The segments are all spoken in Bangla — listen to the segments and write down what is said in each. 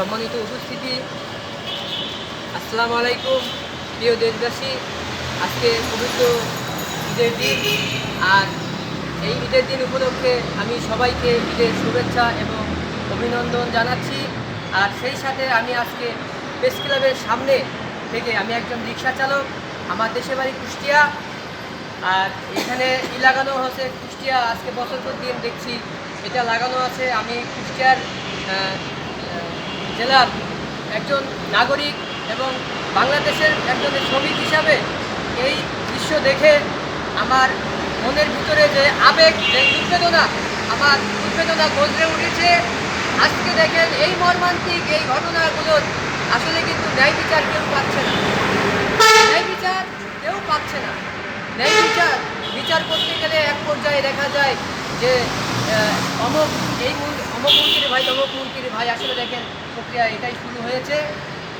সম্মানিত উপস্থিতি। আসসালামু আলাইকুম প্রিয় দেশবাসী। আজকে পবিত্র ঈদের দিন, আর এই ঈদের দিন উপলক্ষে আমি সবাইকে ঈদের শুভেচ্ছা এবং অভিনন্দন জানাচ্ছি। আর সেই সাথে আমি আজকে প্রেস ক্লাবের সামনে থেকে আমি একজন রিক্সা চালক, আমার দেশের বাড়ি কুষ্টিয়া। আর এখানে ই লাগানো হচ্ছে কুষ্টিয়া, আজকে বছর দিন দেখছি। এটা লাগানো আছে, আমি কুষ্টিয়ার জেলার একজন নাগরিক এবং বাংলাদেশের একজন শ্রমিক হিসাবে এই দৃশ্য দেখে আমার মনের ভিতরে যে আবেগ, যে উদ্বেদনা আমার উদ্বেদনা গজরে উঠেছে। আজকে দেখেন এই মর্মান্তিক এই ঘটনাগুলোর আসলে কিন্তু ন্যায় বিচার কেউ পাচ্ছে না। ন্যায় বিচার কেউ পাচ্ছে না। ন্যায় বিচার বিচার করতে গেলে এক পর্যায়ে দেখা যায় যে অমুক এই অমুক ভাই মন্ত্রীর ভাই আসলে দেখেন প্রক্রিয়া এটাই শুরু হয়েছে।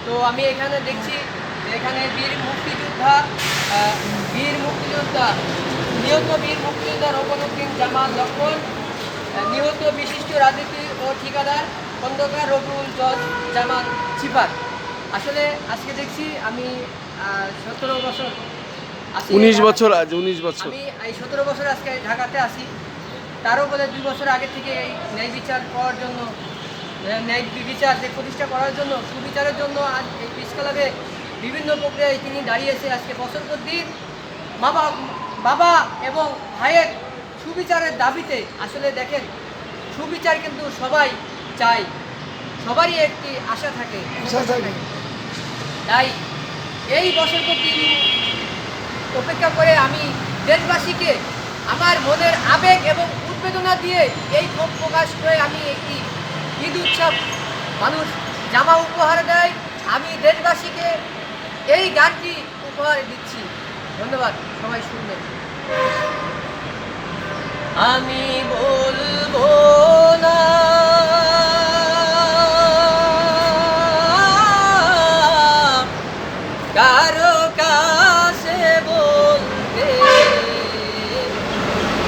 তো আমি এখানে দেখছি এখানে বীর মুক্তিযোদ্ধা বীর মুক্তিযোদ্ধা নিহত বীর মুক্তিযোদ্ধা রোকনুদ্দিন জামাল লক্ষণ নিহত বিশিষ্ট রাজনীতি ও ঠিকাদার খন্দকার রবিউল জজ জামান চিপার আসলে আজকে দেখছি আমি সতেরো বছর উনিশ বছর আজ উনিশ বছর। আমি এই সতেরো বছর আজকে ঢাকাতে আসি তারও বলে দুই বছর আগে থেকে এই ন্যায় বিচার করার জন্য ন্যায় বিচার যে প্রতিষ্ঠা করার জন্য সুবিচারের জন্য আজ এই পিস ক্লাবে বিভিন্ন প্রক্রিয়ায় তিনি দাঁড়িয়েছে আজকে বছর পর দিন বাবা বাবা এবং ভাইয়ের সুবিচারের দাবিতে আসলে দেখেন সুবিচার কিন্তু সবাই চায় সবারই একটি আশা থাকে। তাই এই বছর পর দিন অপেক্ষা করে আমি দেশবাসীকে আমার মনের আবেগ এবং উদ্বেদনা দিয়ে এই ক্ষোভ প্রকাশ করে আমি একটি ঈদ উৎসব মানুষ জামা উপহার দেয়। আমি দেশবাসীকে এই গানটি উপহার দিচ্ছি। ধন্যবাদ, সবাই শুনবেন। আমি বলব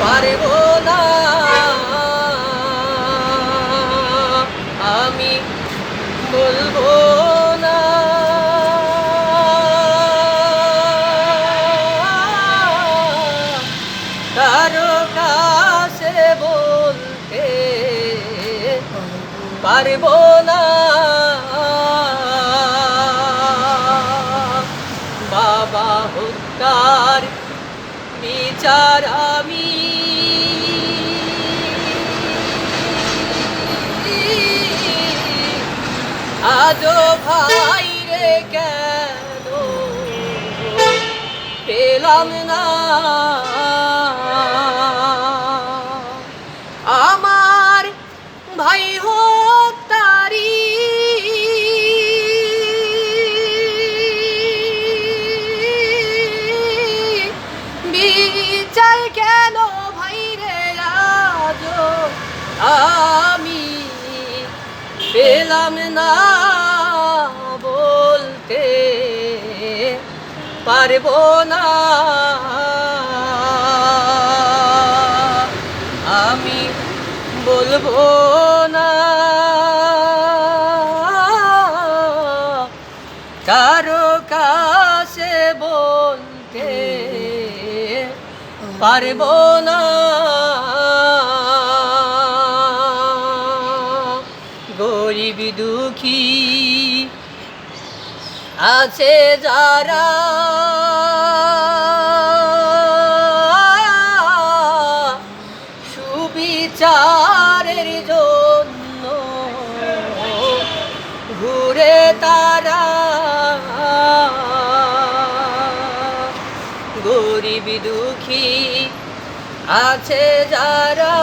পারব না আমি বলব কারও কাছে পারব না বাবা হত্যার বিচার আমি আজো ভাই রে কেন? পেলাম না। পারব না আমি বলব না কারও কাছে বলতে পারব না গরিব দুঃখী আছে যারা আছে যারা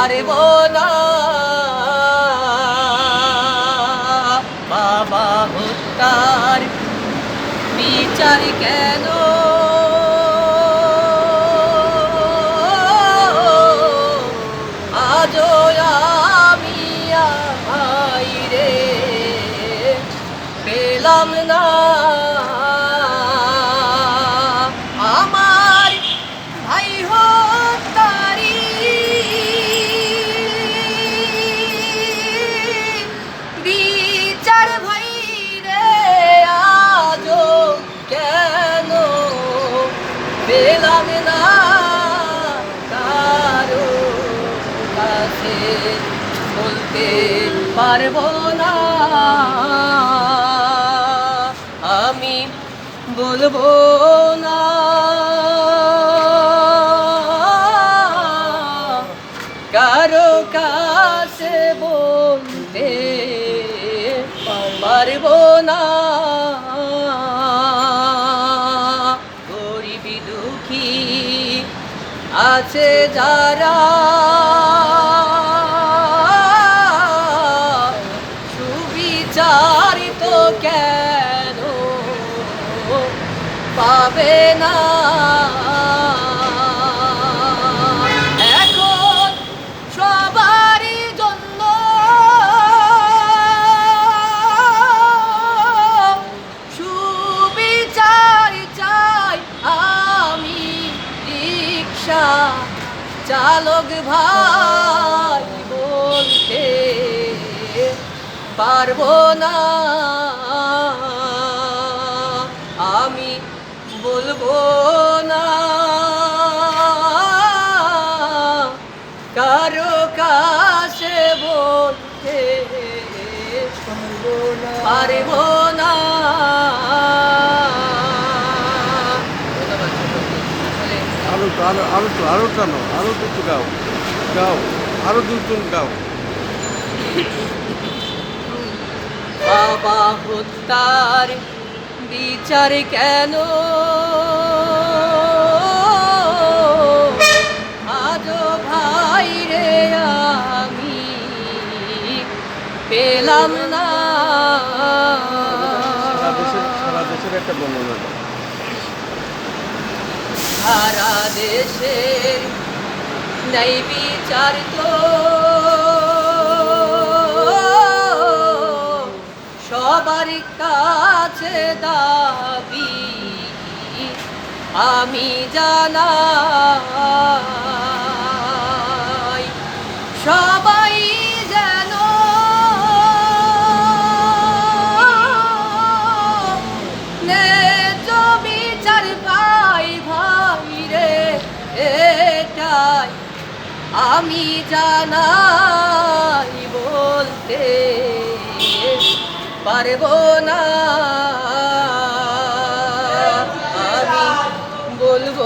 পারব না। বাবা হত্যার বিচার কেন পেলাম না কারও কাছে বলতে পারব না। আমি বলব না। কারও কাছে বলতে পারব না। যারা ভাই বলতে পারব না। আমি বলব না। কারও কাছে বলতে পারব না। আরও আরও আরও টানো আরও তো গাও। গাও আরও দু টুন গাও। বাবা হত্যার বিচার কেন? আজও ভাই রে আমি পেলাম না। সারা দেশের একটা বর্ণনা সারা দেশের নেই বিচার তো সবার কাছে দাবি আমি জানাই সবাই আমি জানাই বলতে পারব না। আমি বলব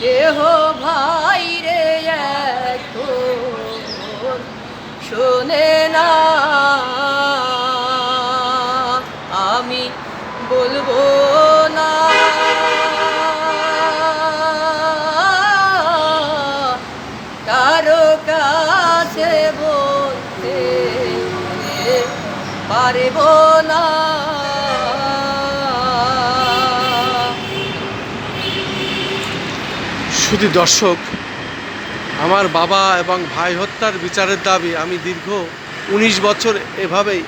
কেহ ভাই রে শোনে না শুধু দর্শক, আমার বাবা এবং ভাই হত্যার বিচারের দাবি আমি দীর্ঘ উনিশ বছর এভাবেই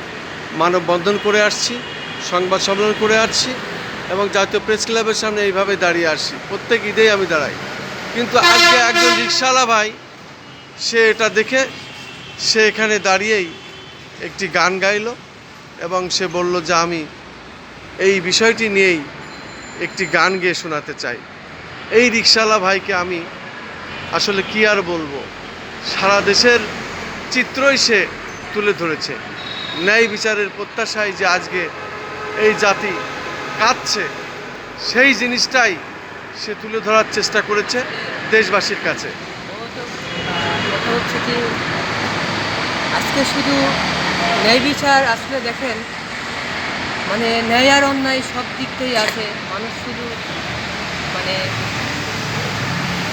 মানববন্ধন করে আসছি, সংবাদ সম্মেলন করে আসছি এবং জাতীয় প্রেস ক্লাবের সামনে এইভাবে দাঁড়িয়ে আসছি। প্রত্যেক ঈদেই আমি দাঁড়াই। কিন্তু আজকে একজন রিক্সাওয়ালা ভাই, সে এটা দেখে, সে এখানে দাঁড়িয়েই একটি গান গাইলো এবং সে বলল যে আমি এই বিষয়টি নিয়েই একটি গান গেয়ে শোনাতে চাই। এই রিক্সাওয়ালা ভাইকে আমি আসলে কি আর বলব? সারা দেশের চিত্রই সে তুলে ধরেছে। ন্যায় বিচারের প্রত্যাশায় যে আজকে এই জাতি কাঁদছে, সেই জিনিসটাই সে তুলে ধরার চেষ্টা করেছে দেশবাসীর কাছে। কি, আজকে শুধু ন্যায় বিচার আসলে দেখেন মানে ন্যায় আর অন্যায় সব দিক থেকেই আছে। মানুষ শুধু মানে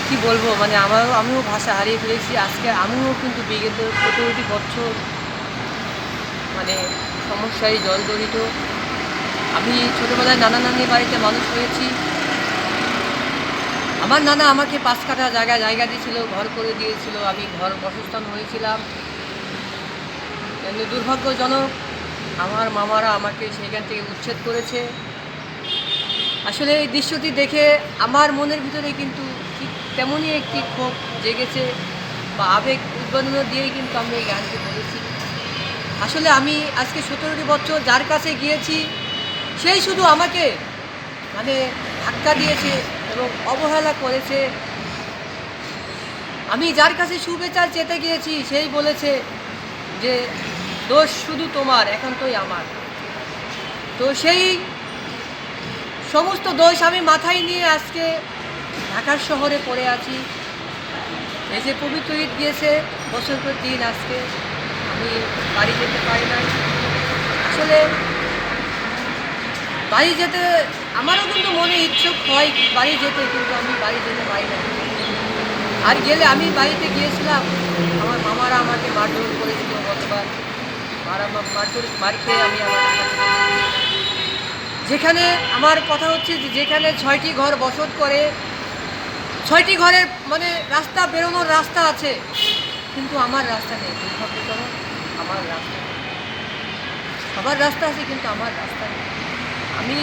কি বলব? মানে আমারও, আমিও ভাষা হারিয়ে ফেলেছি। আজকে আমিও কিন্তু বিগত সতেরোটি বছর মানে সমস্যায় জর্জরিত। আমি ছোটোবেলায় নানা নানি বাড়িতে মানুষ হয়েছি। আমার নানা আমাকে পাঁচ কাটা জায়গা জায়গা দিয়েছিল, ঘর করে দিয়েছিল। আমি ঘর বসস্থান হয়েছিলাম। কিন্তু দুর্ভাগ্যজনক আমার মামারা আমাকে সেখান থেকে উচ্ছেদ করেছে। আসলে এই দৃশ্যটি দেখে আমার মনের ভিতরে কিন্তু ঠিক তেমনই একটি ক্ষোভ জেগেছে বা আবেগ উদ্বোধন দিয়েই কিন্তু আমি এই গানটি বলেছি আসলে আমি আজকে সতেরোটি বছর যার কাছে গিয়েছি, সেই শুধু আমাকে মানে ধাক্কা দিয়েছে এবং অবহেলা করেছে। আমি যার কাছে শুভেচ্ছার চেতে গিয়েছি, সেই বলেছে যে, দোষ শুধু তোমার, একান্তই আমার। তো সেই সমস্ত দোষ আমি মাথায় নিয়ে আজকে ঢাকার শহরে পড়ে আছি। এই যে পবিত্র ঈদ গিয়েছে বছর পর দিন আজকে। আমি বাড়ি যেতে পারি নাই। আসলে বাড়ি যেতে, আমারও কিন্তু মনে ইচ্ছুক হয় বাড়ি যেতে, কিন্তু আমি বাড়ি যেতে পারি না আর গেলে আমি বাড়িতে গিয়েছিলাম। আমার মামারা আমাকে মারধর করেছিল গতবার। মারা মারধর, মার খেয়ে আমি আমার যেখানে, আমার কথা হচ্ছে যে যেখানে ছয়টি ঘর বসত করে ছয়টি ঘরের মানে রাস্তা বেরোনোর রাস্তা আছে, কিন্তু আমার রাস্তা নেই। দুর্ভাগ্যজনক আমার রাস্তা সবার রাস্তা আছে, কিন্তু আমার রাস্তা নেই।